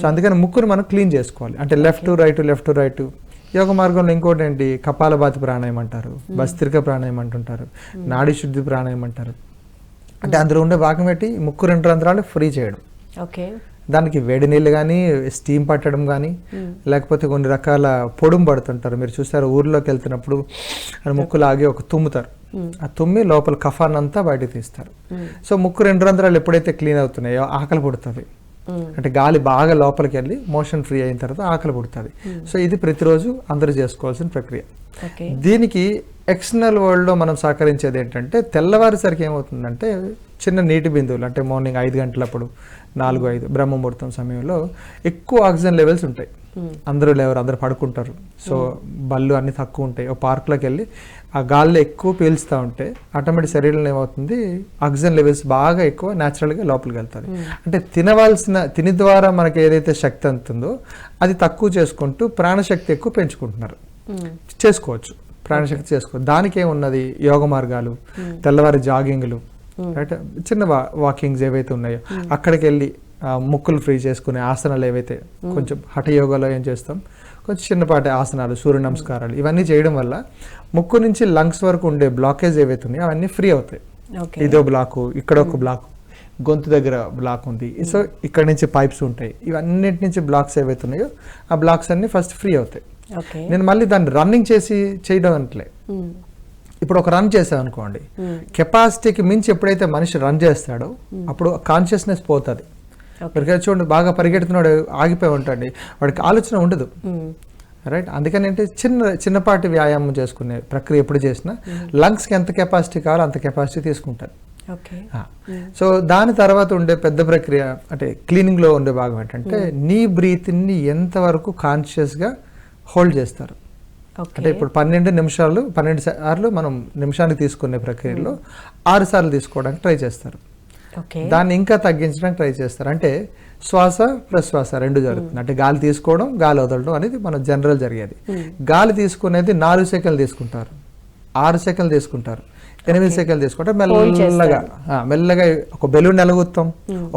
So అందుకని ముక్కుని మనం క్లీన్ చేసుకోవాలి. అంటే లెఫ్ట్ రైట్ లెఫ్ట్ రైట్. యోగ మార్గంలో ఇంకోటి ఏంటి కపాలభాతి ప్రాణాయం అంటారు. భస్త్రిక ప్రాణాయం అంటుంటారు. నాడీ శుద్ధి ప్రాణాయం అంటారు. అంటే అందులో ఉండే భాగం ఏంటి? ముక్కు రెండు రంధ్రాలు ఫ్రీ చేయడం. ఓకే. దానికి వేడి నీళ్ళు కానీ స్టీమ్ పట్టడం కానీ లేకపోతే కొన్ని రకాల పొడుం పడుతుంటారు. మీరు చూస్తారు ఊర్లోకి వెళ్తున్నప్పుడు ముక్కు లాగి ఒక తుమ్ముతారు. ఆ తుమ్మి లోపల కఫాన్ అంతా బయటకు తీస్తారు. సో ముక్కు రెండు రంధ్రాలు ఎప్పుడైతే క్లీన్ అవుతున్నాయో ఆకలి పుడుతుంది. అంటే గాలి బాగా లోపలికి వెళ్ళి మోషన్ ఫ్రీ అయిన తర్వాత ఆకలి పుడుతుంది. సో ఇది ప్రతిరోజు అందరూ చేసుకోవాల్సిన ప్రక్రియ. దీనికి ఎక్స్టర్నల్ వరల్డ్లో మనం సహకరించేది ఏంటంటే తెల్లవారిసరికి ఏమవుతుందంటే చిన్న నీటి బిందువులు అంటే మార్నింగ్ ఐదు గంటలప్పుడు నాలుగు ఐదు బ్రహ్మముహూర్తం సమయంలో ఎక్కువ ఆక్సిజన్ లెవెల్స్ ఉంటాయి. అందరూ లేవరు అందరూ పడుకుంటారు. సో బళ్ళు అన్ని తక్కువ ఉంటాయి. ఒక పార్క్లోకి వెళ్ళి ఆ గాల్లో ఎక్కువ పీల్చుతూ ఉంటే ఆటోమేటిక్ శరీరంలో ఏమవుతుంది? ఆక్సిజన్ లెవెల్స్ బాగా ఎక్కువ న్యాచురల్గా లోపలికి వెళ్తుంది అంటే తినవలసిన తిని ద్వారా మనకి ఏదైతే శక్తి అందుతుందో అది తక్కువ చేసుకుంటూ ప్రాణశక్తి ఎక్కువ పెంచుకుంటున్నారు. చేసుకోవచ్చు. ప్రాణశక్తి చేసుకోవచ్చు దానికి ఏమున్నది యోగ మార్గాలు తెల్లవారి జాగింగ్లు రైట్? చిన్న వాకింగ్స్ ఏవైతే ఉన్నాయో అక్కడికి వెళ్ళి ముక్కులు ఫ్రీ చేసుకునే ఆసనాలు ఏవైతే కొంచెం హఠ యోగాలో ఏం చేస్తాం? కొంచెం చిన్నపాటి ఆసనాలు సూర్య నమస్కారాలు ఇవన్నీ చేయడం వల్ల ముక్కు నుంచి లంగ్స్ వరకు ఉండే బ్లాకేజ్ ఏవైతే ఉన్నాయో అవన్నీ ఫ్రీ అవుతాయి. ఇదో బ్లాకు ఇక్కడ ఒక బ్లాక్ గొంతు దగ్గర బ్లాక్ ఉంది. సో ఇక్కడ నుంచి పైప్స్ ఉంటాయి. ఇవన్నిటి నుంచి బ్లాక్స్ ఏవైతే ఉన్నాయో ఆ బ్లాక్స్ అన్ని ఫస్ట్ ఫ్రీ అవుతాయి. నేను మళ్ళీ దాన్ని రన్నింగ్ చేసి చేయడం అంటలే ఇప్పుడు ఒక రన్ చేసాం అనుకోండి కెపాసిటీకి మించి ఎప్పుడైతే మనిషి రన్ చేస్తాడో అప్పుడు కాన్షియస్నెస్ పోతుంది. మీరు చూడండి బాగా పరిగెడుతున్నాడు ఆగిపోయి ఉంటాడు. వాడికి ఆలోచన ఉండదు. రైట్ అందుకని అంటే చిన్న చిన్నపాటి వ్యాయామం చేసుకునే ప్రక్రియ ఎప్పుడు చేసినా లంగ్స్కి ఎంత కెపాసిటీ కావాలో అంత కెపాసిటీ తీసుకుంటారు. ఓకే సో దాని తర్వాత ఉండే పెద్ద ప్రక్రియ అంటే క్లీనింగ్లో ఉండే భాగం ఏంటంటే నీ బ్రీత్ని ఎంతవరకు కాన్షియస్గా హోల్డ్ చేస్తారు. అంటే ఇప్పుడు పన్నెండు నిమిషాలు పన్నెండు సార్లు మనం నిమిషానికి తీసుకునే ప్రక్రియలో ఆరు సార్లు తీసుకోవడానికి ట్రై చేస్తారు. దాన్ని ఇంకా తగ్గించడానికి ట్రై చేస్తారు. అంటే శ్వాస ప్లస్ శ్వాస రెండు జరుగుతుంది. అంటే గాలి తీసుకోవడం గాలి వదలడం అనేది మన జనరల్ జరిగేది. గాలి తీసుకునేది నాలుగు సెకండ్లు తీసుకుంటారు. ఆరు సెకండ్లు తీసుకుంటారు. ఎనిమిది సెకండ్లు తీసుకుంటారు మెల్లగా మెల్లగా ఒక బెలూన్ ఎలాగూస్తాం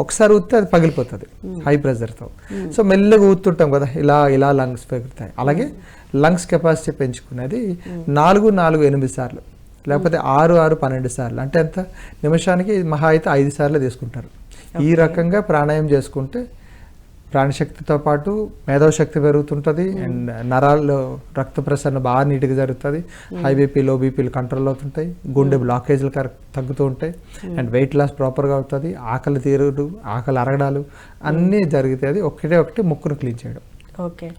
ఒకసారి ఊస్తే అది పగిలిపోతుంది హై ప్రెషర్తో సో మెల్లగా ఊతుంటాం కదా ఇలా ఇలా లంగ్స్ పెరుగుతాయి. అలాగే లంగ్స్ కెపాసిటీ పెంచుకునేది నాలుగు నాలుగు ఎనిమిది సార్లు. లేకపోతే ఆరు ఆరు పన్నెండు సార్లు. అంటే ఎంత? నిమిషానికి మహా అయితే ఐదు సార్లు తీసుకుంటారు. ఈ రకంగా ప్రాణాయామం చేసుకుంటే ప్రాణశక్తితో పాటు మేధోశక్తి పెరుగుతుంటుంది. అండ్ నరాల్లో రక్త ప్రసరణ బాగా నీట్గా జరుగుతుంది. హై బీపీ లో బీపీలు కంట్రోల్ అవుతుంటాయి. గుండె బ్లాకేజీలు కరెక్ట్ తగ్గుతూ ఉంటాయి. అండ్ వెయిట్ లాస్ ప్రాపర్గా అవుతుంది. ఆకలి తీరుడు ఆకలి అరగడాలు అన్నీ జరిగితే అది ఒకటే ఒకటి ముక్కును క్లీన్ చేయడం. ఓకే.